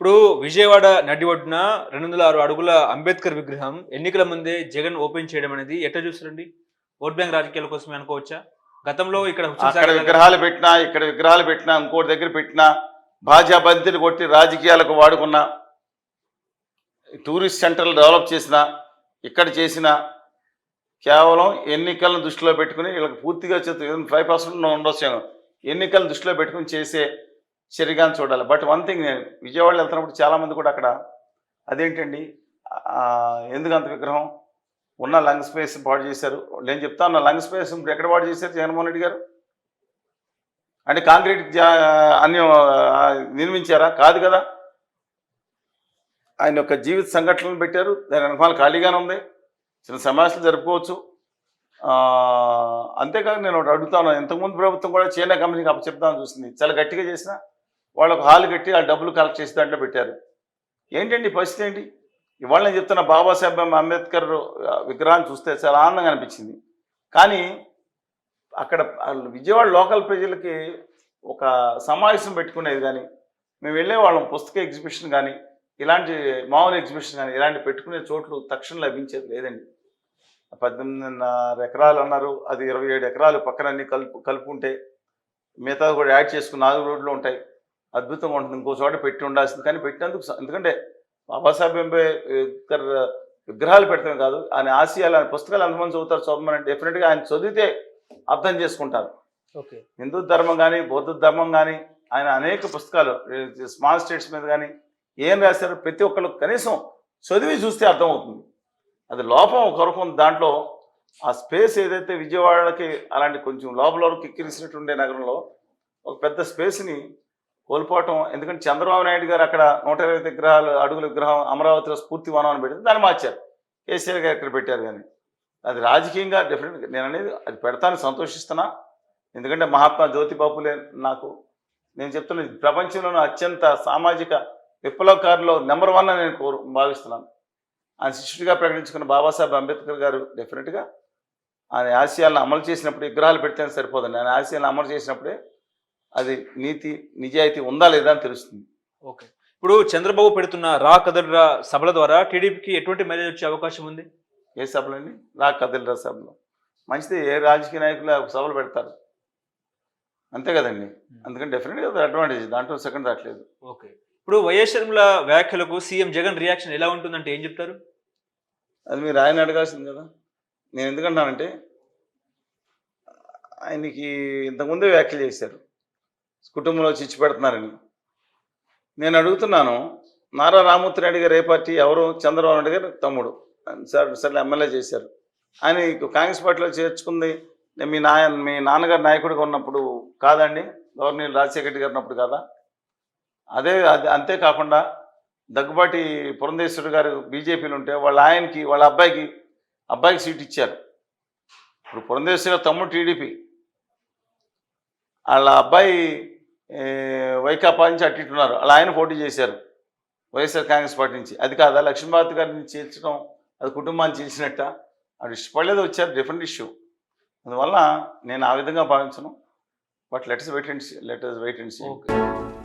ఇప్పుడు విజయవాడ నడి ఒడ్డున రెండు వందల ఆరు అడుగుల అంబేద్కర్ విగ్రహం ఎన్నికల ముందే జగన్ ఓపెన్ చేయడం అనేది ఎట్లా చూస్తారండి? ఓట్ బ్యాంక్ రాజకీయాల కోసమే అనుకోవచ్చా? గతంలో ఇక్కడ అక్కడ విగ్రహాలు పెట్టినా ఇక్కడ విగ్రహాలు పెట్టినా ఇంకోటి దగ్గర పెట్టినా భాజా బంతిని కొట్టి రాజకీయాలకు వాడుకున్న టూరిస్ట్ సెంటర్లు డెవలప్ చేసిన ఇక్కడ చేసిన కేవలం ఎన్నికలను దృష్టిలో పెట్టుకుని వీళ్ళకి పూర్తిగా ఫైవ్ పర్సెంట్ ఉండొచ్చు ఎన్నికలను దృష్టిలో పెట్టుకుని చేసే శరీరాన్ని చూడాలి. బట్ వన్ థింగ్ నేను విజయవాడలో వెళ్తున్నప్పుడు చాలామంది కూడా అక్కడ అదేంటండి? ఎందుకు అంత విగ్రహం? ఉన్న లంగ్ స్పేస్ పాడు చేశారు. నేను చెప్తా ఉన్నా లంగ్ స్పేస్ ఇప్పుడు ఎక్కడ పాడు చేశారు జగన్మోహన్ రెడ్డి గారు? అంటే కాంక్రీట్ జా- అన్ని నిర్మించారా? కాదు కదా. ఆయన యొక్క జీవిత సంఘటనలు పెట్టారు. దాని అనుభవాలు ఖాళీగానే ఉంది. చిన్న సమావేశాలు జరుపుకోవచ్చు. ఆ, అంతేకాదు నేను ఒకటి అడుగుతాను ఇంతకుముందు ప్రభుత్వం కూడా చైనా కంపెనీకి అప్పచెప్తామని చూసింది. చాలా గట్టిగా చేసిన. వాళ్ళకు హాల్ కట్టి ఆ డబ్బులు కలెక్ట్ చేసి దాంట్లో పెట్టారు. ఏంటండి పరిస్థితి ఏంటి? ఇవాళ నేను చెప్తున్న బాబాసాహెబ్ అంబేద్కర్ విగ్రహాన్ని చూస్తే చాలా ఆనందంగా అనిపించింది. కానీ అక్కడ విజయవాడ లోకల్ ప్రజలకి ఒక సమావేశం పెట్టుకునేది కానీ మేము వెళ్ళే వాళ్ళం పుస్తక ఎగ్జిబిషన్ కానీ ఇలాంటి మామూలు ఎగ్జిబిషన్ కానీ ఇలాంటి పెట్టుకునే చోట్లు తక్షణం లభించేది లేదండి. పద్దెనిమిదిన్నర ఎకరాలు అన్నారు అది ఇరవై ఏడు ఎకరాలు పక్కన అన్ని కలుపు కలుపుకుంటే మిగతా కూడా యాడ్ చేసుకుని నాలుగు రోడ్లు ఉంటాయి. అద్భుతంగా ఉంటుంది. ఇంకో చోట పెట్టి ఉండాల్సింది. కానీ పెట్టినందుకు ఎందుకంటే బాబాసాహెబ్ అంబేద్కర్ విగ్రహాలు పెట్టడం కాదు. ఆయన ఆశయాలు ఆయన పుస్తకాలు ఎంతమంది చదువుతారు. చదవమని డెఫినెట్గా ఆయన చదివితే అర్థం చేసుకుంటారు. ఓకే. హిందూ ధర్మం కానీ బౌద్ధ ధర్మం కానీ ఆయన అనేక పుస్తకాలు స్మాల్ స్టేట్స్ మీద కానీ ఏం రాశారో ప్రతి ఒక్కళ్ళు కనీసం చదివి చూస్తే అర్థమవుతుంది. అది లోపం కొరకు దాంట్లో ఆ స్పేస్ ఏదైతే విజయవాడకి అలాంటి కొంచెం లోపల వరకు ఎక్కిరిసినట్టు ఉండే నగరంలో ఒక పెద్ద స్పేస్ని కోల్పోవటం ఎందుకంటే చంద్రబాబు నాయుడు గారు అక్కడ నూట ఇరవై విగ్రహాలు అడుగుల విగ్రహం అమరావతిలో స్ఫూర్తి వనం అని పెడితే దాన్ని మార్చారు. కేసీఆర్ గారు ఇక్కడ పెట్టారు కానీ. అది రాజకీయంగా డెఫినెట్గా నేను అనేది అది పెడతాను సంతోషిస్తున్నా. ఎందుకంటే మహాత్మా జ్యోతిబాపులే నాకు నేను చెప్తున్న ప్రపంచంలోనూ ప్రపంచంలోనే అత్యంత సామాజిక విప్లవకారులో నెంబర్ వన్ అని నేను కోరు భావిస్తున్నాను. ఆయన శిష్యుడిగా ప్రకటించుకున్న బాబాసాహెబ్ అంబేద్కర్ గారు డెఫినెట్గా ఆయన ఆశయాలను అమలు చేసినప్పుడు విగ్రహాలు పెడితేనే సరిపోదండి. ఆయన ఆశయాలను అమలు చేసినప్పుడే అది నీతి నిజాయితీ ఉందా లేదా అని తెలుస్తుంది. ఓకే. ఇప్పుడు చంద్రబాబు పెడుతున్న రా కదలరా సభల ద్వారా టీడీపీకి ఎటువంటి మైలేజ్ వచ్చే అవకాశం ఉంది? ఏ సభలండి రా కదిలిరా సభలు. మంచిది ఏ రాజకీయ నాయకులు సభలు పెడతారు. అంతే కదండి. అందుకని డెఫినెట్గా అడ్వాంటేజ్ దాంట్లో సెకండ్ రావట్లేదు. ఓకే. ఇప్పుడు వైఎస్ షర్మిల వ్యాఖ్యలకు సీఎం జగన్ రియాక్షన్ ఎలా ఉంటుందంటే ఏం చెప్తారు? అది మీరు ఆయన అడగాల్సింది కదా. నేను ఎందుకంటానంటే ఆయనకి ఇంతకుముందే వ్యాఖ్యలు చేశారు. కుటుంబంలో చిచ్చు పెడుతున్నారని. నేను అడుగుతున్నాను నారా రామూర్తి రెడ్డి గారు ఏ పార్టీ ఎవరు? చంద్రబాబు నాయుడు గారు తమ్ముడు. సార్ సార్లు ఎమ్మెల్యే చేశారు. ఆయన కాంగ్రెస్ పార్టీలో చేర్చుకుంది. మీ నాయ మీ నాన్నగారు నాయకుడిగా ఉన్నప్పుడు కాదండి గవర్నర్ రాజశేఖర రెడ్డి గారు ఉన్నప్పుడు కాదా? అదే అదే అంతేకాకుండా దగ్గుబాటి పురంధేశ్వరుడు గారు బీజేపీలు ఉంటే వాళ్ళ ఆయనకి వాళ్ళ అబ్బాయికి అబ్బాయికి సీట్ ఇచ్చారు. ఇప్పుడు పురంధేశ్వరి తమ్ముడు టీడీపీ. వాళ్ళ అబ్బాయి వైకాపా నుంచి అట్టి ఇటు ఉన్నారు. అలా ఆయన పోటీ చేశారు. వైఎస్ఆర్ కాంగ్రెస్ పార్టీ నుంచి. అది కాదా? లక్ష్మీభారతి గారిని చేర్చడం అది కుటుంబాన్ని చేసినట్ట అది ఇష్టపడలేదు వచ్చారు. Different issue. అందువల్ల నేను ఆ విధంగా భావించను. But let's wait and let's wait and see. Okay.